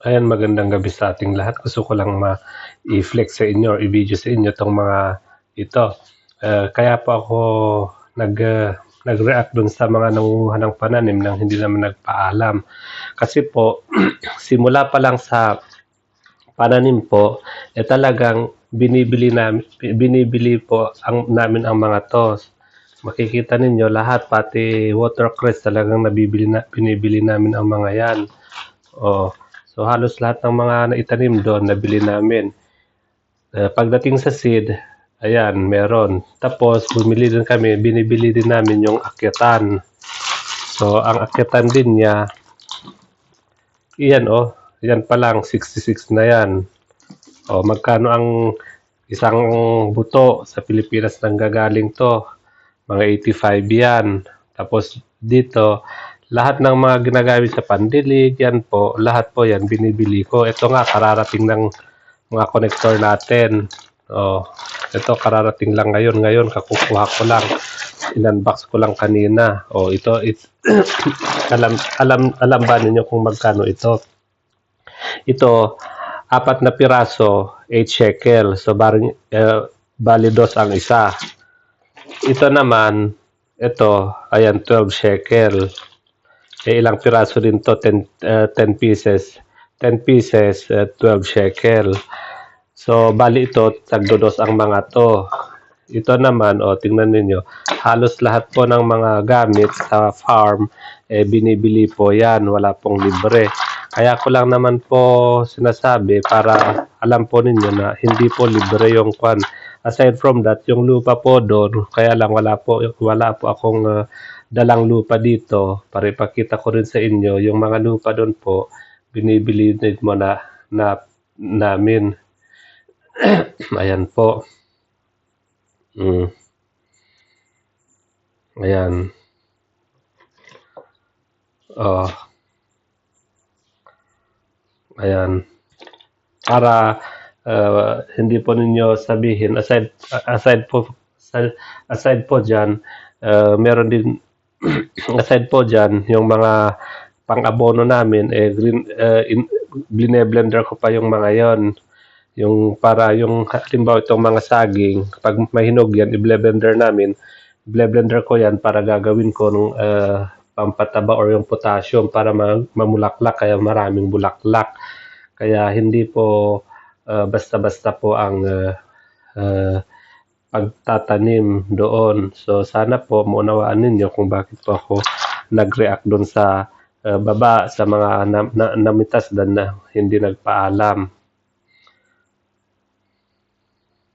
Ayan, magandang gabi sa ating lahat. Gusto ko lang ma-i-flex sa inyo i-video sa inyo itong mga ito. Uh, kaya po ako nag, uh, nag-react dun sa mga nangunguha ng pananim nang hindi naman nagpaalam. Kasi po, simula pa lang sa pananim po, eh talagang binibili, namin, binibili po ang, namin ang mga to. Makikita ninyo lahat, pati watercress talagang nabibili na, binibili namin ang mga yan. Oh, So halos lahat ng mga naitanim doon nabili namin. Uh, pagdating sa seed, ayan, meron. Tapos bumili din kami, binibili din namin yung akyatan. So ang akyatan din niya, iyan oh, yan pa lang, 66 na yan. O magkano ang isang buto sa Pilipinas nang gagaling to? Mga 85 yan. Tapos dito, lahat ng mga ginagamit sa pandilig, yan po, lahat po yan binibili ko. Ito nga, kararating ng mga connector natin. Oh, ito kararating lang ngayon. Ngayon, kakukuha ko lang. In-unbox ko lang kanina. Oh, ito, it, alam, alam, alam ba ninyo kung magkano ito? Ito, apat na piraso, 8 shekel. So, bari, uh, bali dos ang isa. Ito naman, ito, ayan, 12 shekel eh, ilang piraso din to 10, uh, 10 pieces. 10 pieces uh, 12 shekel. So bali ito tagdodos ang mga to. Ito naman o oh, tingnan niyo halos lahat po ng mga gamit sa farm eh, binibili po yan. Wala pong libre. Kaya ko lang naman po sinasabi para alam po ninyo na hindi po libre yung kwan. Aside from that yung lupa po doon kaya lang wala po wala po akong uh, dalang lupa dito para ipakita ko rin sa inyo yung mga lupa doon po binibili mo na, na namin. Ayan po. Mm. ayan. Oh. Ayan. Para uh, hindi po ninyo sabihin aside aside po aside po diyan uh, meron din aside po dyan, yung mga pang-abono namin, eh, green, uh, in, blender ko pa yung mga yon. Yung para yung halimbawa itong mga saging pag mahinog yan i-blender namin. I-blender ko yan para gagawin ko ng uh, pampataba or yung potassium para mamulaklak kaya maraming bulaklak. Kaya hindi po uh, basta-basta po ang uh, uh, pagtatanim doon. So sana po maunawaan ninyo kung bakit po ako nag-react doon sa uh, baba sa mga na, na, namitas dan na hindi nagpaalam.